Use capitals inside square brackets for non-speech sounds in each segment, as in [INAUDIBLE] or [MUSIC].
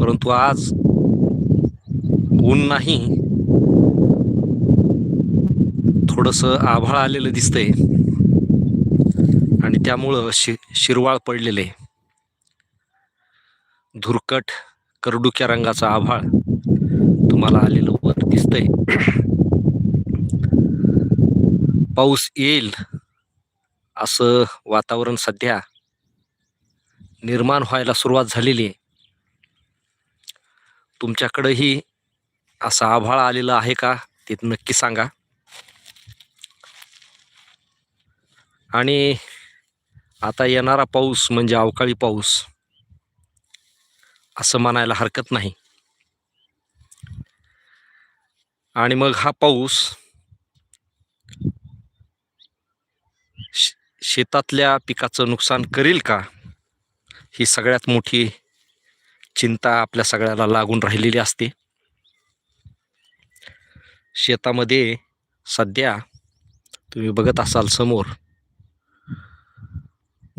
परंतु आज ऊन नाही थोडस आभाळ आलेलं दिसतंय. आणि त्यामुळं शि शिरवाळ पडलेले. धुरकट करडुक्या रंगाचा आभाळ तुम्हाला आलेलं वर दिसतंय. पाऊस येईल असं वातावरण सध्या निर्माण व्हायला सुरुवात झालेली आहे. तुमच्याकडंही असा आभाळ आलेला आहे का? ते नक्की सांगा. आणि आता येणारा पाऊस म्हणजे अवकाळी पाऊस असं म्हणायला हरकत नाही. आणि मग हा पाऊस शेतातल्या पिकाचं नुकसान करेल का? ही सगळ्यात मोठी चिंता आपल्या सगळ्याला लागून राहिलेली असते. शेतामध्ये सध्या तुम्ही बघत असाल समोर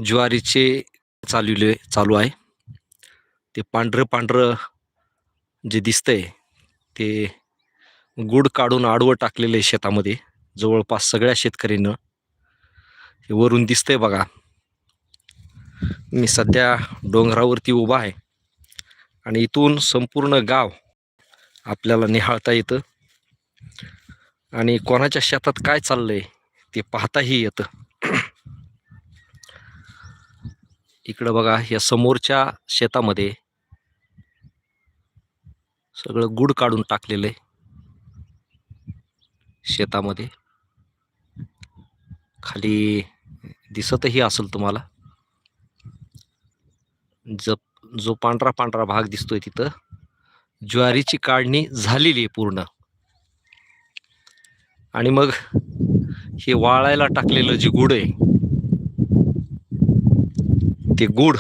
ज्वारीचे चालविले चालू आहे. ते पांढरं पांढरं जे दिसतंय ते गुड काढून आडवं टाकलेलं आहे शेतामध्ये. जवळपास सगळ्या शेतकऱ्यांनं हे वरून दिसतंय बघा. मी सध्या डोंगरावरती उभा आहे. आणि इथून संपूर्ण गाव आपल्याला निहाळता येतं. आणि कोणाच्या शेतात काय चाललंय ते पाहताही येतं. इकडं बघा या समोरच्या शेतामध्ये सगळं गुड काढून टाकलेलं आहे. शेतामध्ये. खाली दिसतही असेल तुम्हाला. जप जो पांढरा पांढरा भाग दिसतोय तिथं ज्वारीची काढणी झालेली आहे पूर्ण. आणि मग हे वाळायला टाकलेलं जे गुड आहे ते गुड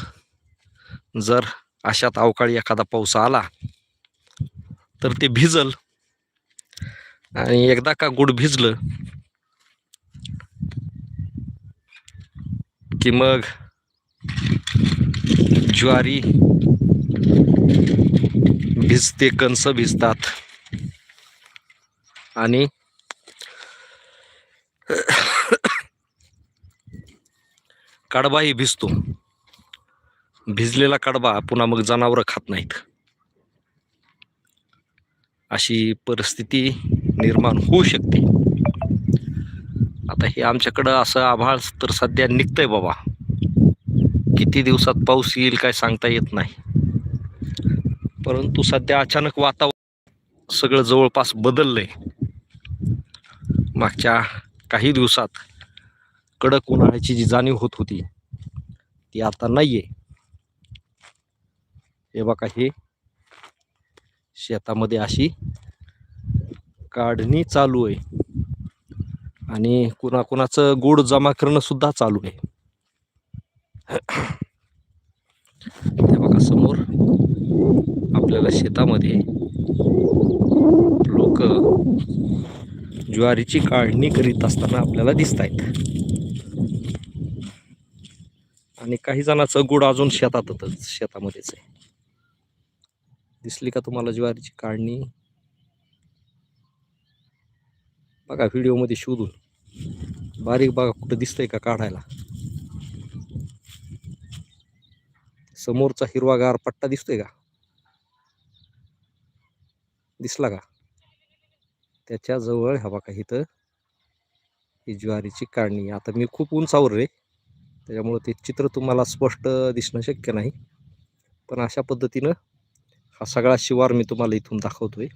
जर अशात अवकाळी एखादा पाऊस आला तर ते भिजल. आणि एकदा का गुड भिजलं की मग ज्वारी भिजते कणस भिजतात. आणि कडबाही भिजतो. भिजलेला कडबा पुन्हा मग जनावरं खात नाहीत. अशी परिस्थिती निर्माण होऊ शकते. आता हे आमच्याकडं असं आभाळ तर सध्या निघतंय बाबा. किती दिवसात पाऊस येईल काय सांगता येत नाही. परंतु सध्या अचानक वातावरण सगळं जवळपास बदललंय. मागच्या काही दिवसात कडक उन्हाळ्याची जी जाणीव होत होती ती आता नाहीये. हे बघा हे शेतामध्ये अशी काढणी चालू आहे. आणि कुणाकुणाचं गोड जमा करणं सुद्धा चालू आहे. हे बघा समोर आपल्याला शेतामध्ये लोक ज्वारीची काढणी करीत असताना आपल्याला दिसत आहेत आणि काही जणांचं गुड अजून शेतातच शेतामध्येच आहे. दिसली का तुम्हाला ज्वारीची काढणी? बघा व्हिडिओमध्ये शोधून. बारीक बघा कुठं दिसतंय का काढायला? समोरचा हिरवागार पट्टा दिसतोय का? दिसला का? त्याच्याजवळ का इथं ही ज्वारीची काढणी. आता मी खूप उंचावर रे त्याच्यामुळं ते चित्र तुम्हाला स्पष्ट दिसणं शक्य नाही. पण अशा पद्धतीनं हा सगळा शिवार मी तुम्हाला इथून दाखवतोय.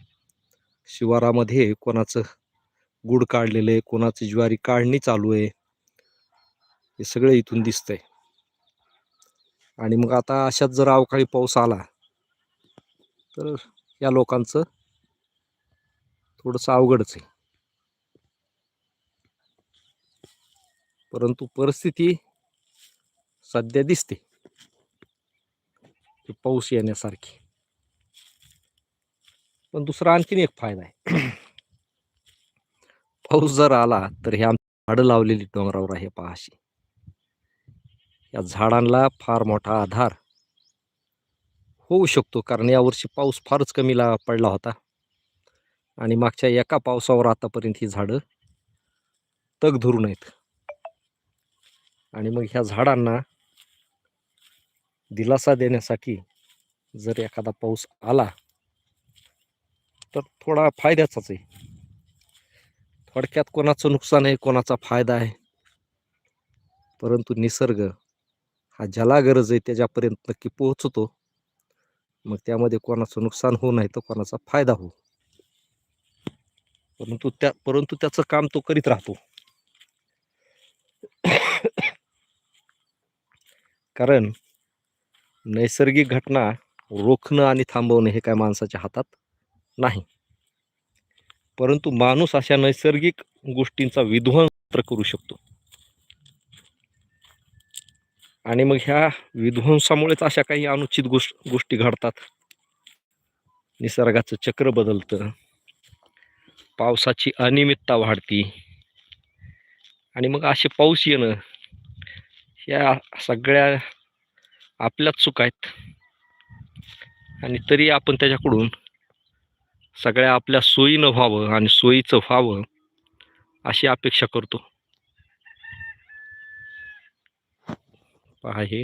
शिवारामध्ये कोणाचं गुड काढलेलं आहे कोणाची ज्वारी काढणी चालू आहे हे सगळं इथून दिसतंय. आणि मग आता अशात जर अवकाळी पाऊस आला तर या लोकांचं थोडंसं अवघडच आहे. परंतु परिस्थिती सध्या दिसते की पाऊस येण्यासारखी. पण दुसरा आणखीन एक फायदा आहे. [CLEARS THROAT] पाऊस जर आला तर हे आमची झाडं लावलेली डोंगरावर आहे पहाशी. या झाडांना फार मोठा आधार होऊ शकतो कारण यावर्षी पाऊस फारच कमीला पडला होता. आणि मागच्या एका पावसावर आतापर्यंत ही झाडं तग धरून आहेत आणि मग ह्या झाडांना दिलासा देण्यासाठी जर एखादा पाऊस आला तर थोडा फायद्याचाच आहे. थोडक्यात कोणाचं नुकसान आहे कोणाचा फायदा आहे. परंतु निसर्ग हा ज्याला गरज आहे त्याच्यापर्यंत नक्की पोहोचतो. मग त्यामध्ये कोणाचं नुकसान होऊ नाही तर कोणाचा फायदा हो परंतु त्या परंतु त्याचं काम तो करीत राहतो. कारण नैसर्गिक घटना रोखणं आणि थांबवणं हे काय माणसाच्या हातात नाही. परंतु माणूस अशा नैसर्गिक गोष्टींचा विध्वंस करू शकतो. आणि मग ह्या विध्वंसामुळेच अशा काही अनुचित गोष्ट गोष्टी घडतात. निसर्गाचं चक्र बदलतं. पावसाची अनियमितता वाढती. आणि मग असे पाऊस येणं ह्या सगळ्या आपल्याच चुका आहेत. आणि तरी आपण त्याच्याकडून सगळ्या आपल्या सोयीनं व्हावं आणि सोयीचं व्हावं अशी अपेक्षा करतो. पहा हे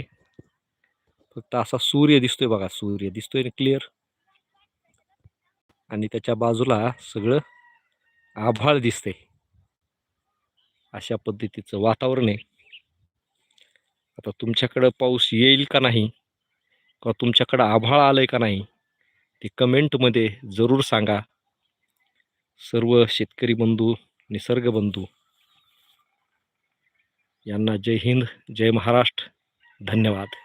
फक्त असा सूर्य दिसतोय बघा सूर्य दिसतोय ना क्लिअर आणि त्याच्या बाजूला सगळं आभाळ दिसते अशा पद्धतीचं वातावरण आहे. आता तुमच्याकडं पाऊस येईल का नाही? किंवा तुमच्याकडं आभाळ आलंय का नाही? ते कमेंटमध्ये जरूर सांगा. सर्व शेतकरी बंधू निसर्ग बंधू यांना जय हिंद जय महाराष्ट्र. धन्यवाद.